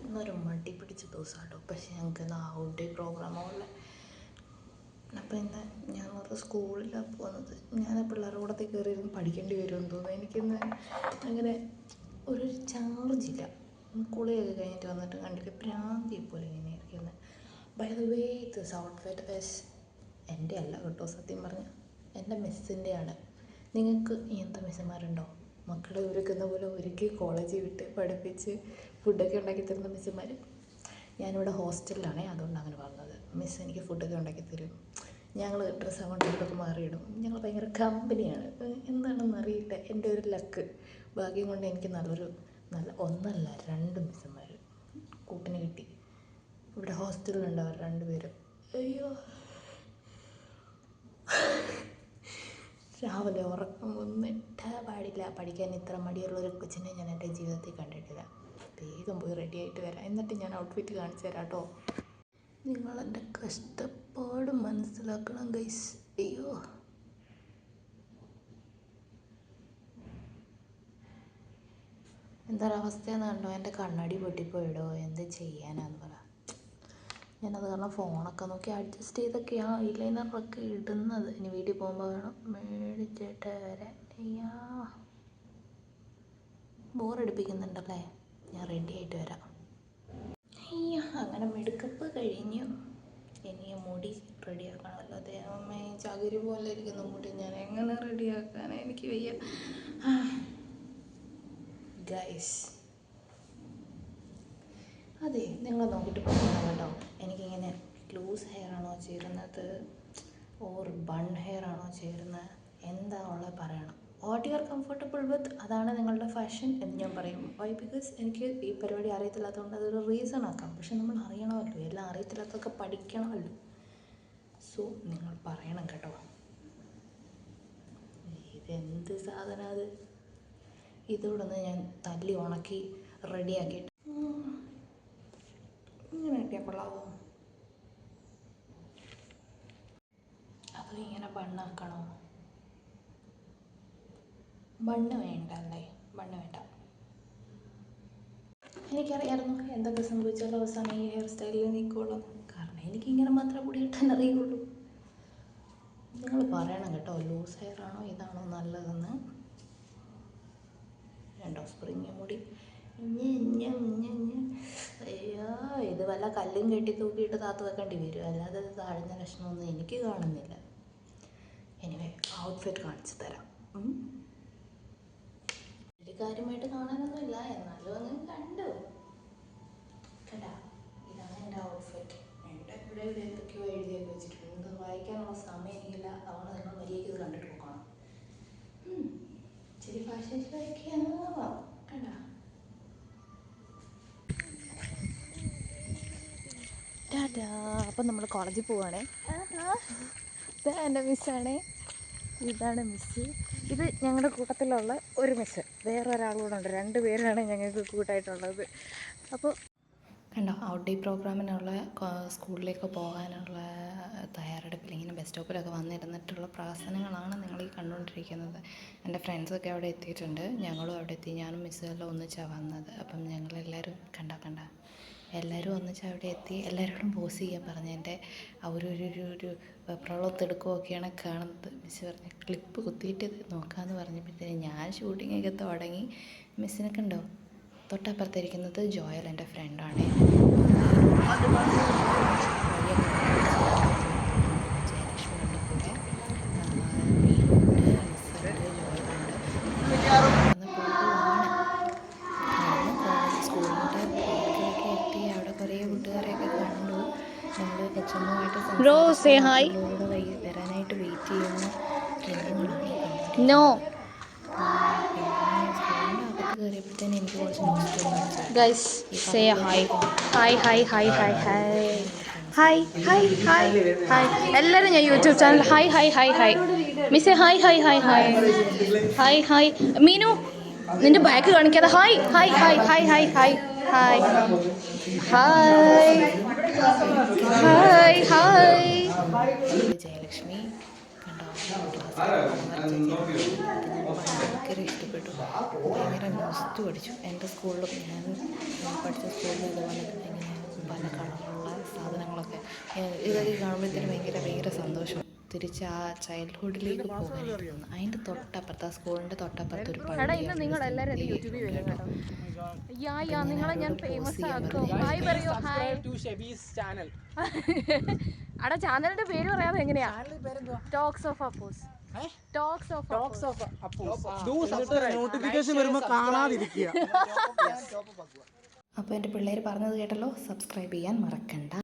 ഇന്നൊരു മടി പിടിച്ച ദിവസം കേട്ടോ പക്ഷേ ഞങ്ങൾക്ക് ഇന്ന് ഔട്ട് ഡേ പ്രോഗ്രാമുള്ള അപ്പോൾ ഇന്ന് ഞാൻ വെറുതെ സ്കൂളിലാണ് പോകുന്നത്. ഞാൻ പിള്ളേരുടെ കൂടത്തിൽ കയറി ഇരുന്ന് പഠിക്കേണ്ടി വരുമെന്ന് തോന്നുന്നു. എനിക്കിന്ന് അങ്ങനെ ഒരു ചാർജില്ല കുളിയൊക്കെ കഴിഞ്ഞിട്ട് വന്നിട്ട് കണ്ടിട്ട് പ്രാന്തി പോലെ ഇങ്ങനെ ഇരിക്കുന്നത് by the way this outfit is എന്റെ അല്ല കേട്ടോ സത്യം പറഞ്ഞാൽ എന്റെ മിസ്സിന്റെയാണ് നിങ്ങൾക്ക് ഇങ്ങനത്തെ മിസ്സുമാരുണ്ടോ മക്കളെ ഒരുക്കുന്ന പോലെ ഒരുക്കി കോളേജിൽ വിട്ട് പഠിപ്പിച്ച് ഫുഡൊക്കെ ഉണ്ടാക്കി തരുന്ന മിസ്സുമാർ ഞാനിവിടെ ഹോസ്റ്റലിലാണേ അതുകൊണ്ട് അങ്ങനെ പറഞ്ഞത്. മിസ് എനിക്ക് ഫുഡൊക്കെ ഉണ്ടാക്കി തരും. ഞങ്ങൾ ഡ്രസ്സ് അങ്ങോട്ടും ഇങ്ങോട്ടൊക്കെ മാറിയിടും. ഞങ്ങൾ ഭയങ്കര കമ്പനിയാണ് എന്താണെന്ന് അറിയില്ല. എന്റെ ഒരു ലക്ക് ഭാഗ്യം കൊണ്ട് എനിക്ക് നല്ലൊരു നല്ല ഒന്നല്ല രണ്ട് മിസ്സുമാർ കൂട്ടിന് കിട്ടി. ഇവിടെ ഹോസ്റ്റലിലുണ്ടാവും രണ്ട് രണ്ടുപേരും. അയ്യോ. രാവിലെ ഉറക്കം ഒന്നിട്ടാ പാടില്ല. പഠിക്കാൻ ഇത്ര മടിയുള്ള ഒരു കൊച്ചിനെ ഞാൻ എന്റെ ജീവിതത്തിൽ കണ്ടിട്ടില്ല. വേഗം പോയി റെഡി ആയിട്ട് വരാം. എന്നിട്ട് ഞാൻ ഔട്ട്ഫിറ്റ് കാണിച്ചു തരാം കേട്ടോ നിങ്ങളെന്റെ കഷ്ടപ്പാട് മനസ്സിലാക്കണം ഗൈസ് അയ്യോ. എന്തൊരവസ്ഥയെന്ന് കണ്ടോ? എന്റെ കണ്ണാടി പൊട്ടിപ്പോയിടോ. എന്ത് ചെയ്യാനാന്ന് പറ. ഞാനത് കാരണം ഫോണൊക്കെ നോക്കി അഡ്ജസ്റ്റ് ചെയ്തൊക്കെയാണ് ഐലൈനറൊക്കെ ഇടുന്നത്. ഇനി വീട്ടിൽ പോകുമ്പോൾ വേണം. മേടിച്ചിട്ട് വരാൻ. അയ്യാ. ബോറടിപ്പിക്കുന്നുണ്ടല്ലേ ഞാൻ റെഡി ആയിട്ട് വരാം. അയ്യാ അങ്ങനെ മെടുക്കപ്പ് കഴിഞ്ഞു. ഇനി മുടി റെഡിയാക്കണമല്ലോ ദൈവമേ ചകിരി പോലെ ഇരിക്കുന്നു മുടി. ഞാൻ എങ്ങനെ റെഡിയാക്കാനാണ് എനിക്ക് വയ്യ. ഗൈസ് അതെ നിങ്ങൾ നോക്കിയിട്ട് പറയണം കേട്ടോ എനിക്കിങ്ങനെ ലൂസ് ഹെയർ ആണോ ചേരുന്നത്? ഓർ ബൺ ഹെയർ ആണോ ചേരുന്നത്? എന്താ ഉള്ളത് പറയണം. What you are comfortable with അതാണ് നിങ്ങളുടെ ഫാഷൻ എന്ന് ഞാൻ പറയും. വൈ ബിക്കോസ് എനിക്ക് ഈ പരിപാടി അറിയത്തില്ലാത്തതുകൊണ്ട് അതൊരു റീസൺ ആക്കാം. പക്ഷെ നമ്മൾ അറിയണമല്ലോ എല്ലാം അറിയത്തില്ലാത്തതൊക്കെ പഠിക്കണമല്ലോ. സോ നിങ്ങൾ പറയണം കേട്ടോ. ഇതെന്ത് സാധനം അത്? ഇതോടൊന്ന് ഞാൻ തല്ലി ഉണക്കി റെഡിയാക്കിയിട്ട് കൊള്ളാവോ അത് ഇങ്ങനെ ബണ്ണാക്കണോ ബണ്ണ് വേണ്ട അല്ലേ ബണ്ണ് വേണ്ട. എനിക്കറിയായിരുന്നു എന്തൊക്കെ സംഭവിച്ചാലും അവസാനം ഈ ഹെയർ സ്റ്റൈലിൽ നിൽക്കുള്ളൂ കാരണം എനിക്കിങ്ങനെ മാത്രമേ മുടി കിട്ടാൻ അറിയുള്ളൂ. നിങ്ങൾ പറയണം കേട്ടോ ലൂസ് ഹെയർ ആണോ ഇതാണോ നല്ലതെന്ന്. രണ്ടോ സ്പ്രിങ് മുടി. ഞ ഞെ, ഞെ, വല്ല കല്ലും കെട്ടി തൂക്കിയിട്ട് താത്ത് വെക്കേണ്ടി വരും. അല്ലാതെ ഇത് താഴ്ന്ന ലക്ഷണമൊന്നും എനിക്ക് കാണുന്നില്ല. എനിവേ ഔട്ട്ഫിറ്റ് കാണിച്ചു തരാം. വലിയ കാര്യമായിട്ട് കാണാനൊന്നുമില്ല. എന്നാലും അങ്ങ് കണ്ടു. കേട്ടാ ഇതാണ് എന്റെ ഔട്ട്ഫിറ്റ് എന്റെ ഇവിടെ ഇവിടെ എന്തൊക്കെയോ എഴുതിയൊക്കെ വെച്ചിട്ടുണ്ട്. ഇത് വായിക്കാനുള്ള സമയം എനിക്കില്ല. അതുകൊണ്ട് നിങ്ങൾ മര്യാദയ്ക്ക് ഇത് കണ്ടിട്ട് പോകണം. ശരി ഭാഷ വായിക്കുക ഷോയൊക്കെയാവാം അപ്പം നമ്മൾ കോളേജിൽ പോവാണേ. ഇതാ എന്റെ മിസ്സാണേ. ഇതാണ് മിസ്സ്. ഇത് ഞങ്ങളുടെ കൂട്ടത്തിലുള്ള ഒരു മിസ്സ്. വേറെ ഒരാളുകൂടെ ഉണ്ട്. രണ്ട് പേരാണ് ഞങ്ങൾക്ക് കൂട്ടായിട്ടുള്ളത്. അപ്പോൾ കണ്ടോ ഔട്ട് ഡേ പ്രോഗ്രാമിനുള്ള സ്കൂളിലേക്ക് പോകാനുള്ള തയ്യാറെടുപ്പിൽ ഇങ്ങനെ ബസ് സ്റ്റോപ്പിലൊക്കെ വന്നിരുന്നിട്ടുള്ള പ്രവർത്തനങ്ങളാണ് നിങ്ങൾ ഈ കണ്ടുകൊണ്ടിരിക്കുന്നത്. എന്റെ ഫ്രണ്ട്സൊക്കെ അവിടെ എത്തിയിട്ടുണ്ട്. ഞങ്ങളും അവിടെ എത്തി. ഞാനും മിസ്സുമെല്ലാം ഒന്നിച്ചാണ് വന്നത്. അപ്പം ഞങ്ങളെല്ലാവരും കണ്ട കണ്ട? എല്ലാവരും ഒന്നിച്ച് അവിടെ എത്തി എല്ലാവരോടും പോസ് ചെയ്യാൻ പറഞ്ഞു. എന്റെ ഒരു ഒരു ഒരു പ്രളത്തെടുക്കുകയൊക്കെയാണ് കാണുന്നത്. മിസ് പറഞ്ഞു ക്ലിപ്പ് കുത്തിയിട്ട് നോക്കാമെന്ന് പറഞ്ഞപ്പോഴത്തേന് ഞാൻ ഷൂട്ടിങ്ങൊക്കെ തുടങ്ങി. മിസ്സിനൊക്കെ ഉണ്ടോ? തൊട്ടപ്പുറത്തിരിക്കുന്നത് ജോയൽ എന്റെ ഫ്രണ്ടാണ് എമ്മുമായിട്ട് സേ ഹായ്. വരാനായിട്ട് വെയിറ്റ് ചെയ്യുന്ന രംഗങ്ങളാണ് ഈ കണ്ടത് No. Hi hi hi hi hi hi. Hi hi hi hi എല്ലാവരും ഞാൻ YouTube channel hi hi hi hi മിസ്സേ hi hi hi hi hi hi Meenu നിന്റെ ബാക്ക് കാണിക്കാതെ hi hi hi hi hi hi hi hi hi hi Jayalakshmi കണ്ടോ? ഭയങ്കര ഇഷ്ടപ്പെട്ടു. ഭയങ്കര നോസ്റ്റ് പഠിച്ചു. എന്റെ സ്കൂളിലും ഞാൻ പഠിച്ച സ്കൂളിലും ഇതുപോലെ ഇങ്ങനെ പല കളറുള്ള സാധനങ്ങളൊക്കെ ഇതൊക്കെ കാണുമ്പോഴത്തേനും ഭയങ്കര ഭയങ്കര സന്തോഷം. തിരിച്ച് ആ ചൈൽഡ്ഹുഡിലേക്ക് പോകാനായിരുന്നു അതിന്റെ തൊട്ടപ്പുറത്ത് ആ സ്കൂളിന്റെ തൊട്ടപ്പുറത്ത് ഒരു എടാ ഇന്ന് നിങ്ങൾ എല്ലാവരും എന്റെ യൂട്യൂബിൽ കേട്ടോ യാ യാ നിങ്ങളെ ഞാൻ ഫേമസ് ആക്കും. ഹായ് പറയൂ. ഹായ് ടു ഷെബീസ് ചാനൽ അടാ ചാനലിന്റെ പേര് പറയാതെ എങ്ങനെയാ? Talks of Appos talks of talks of notification വരുമ്പോൾ കാണാതിരിക്കുക. അപ്പോൾ എന്റെ പിള്ളേർ പറഞ്ഞത് കേട്ടല്ലോ സബ്സ്ക്രൈബ് ചെയ്യാൻ മറക്കണ്ട.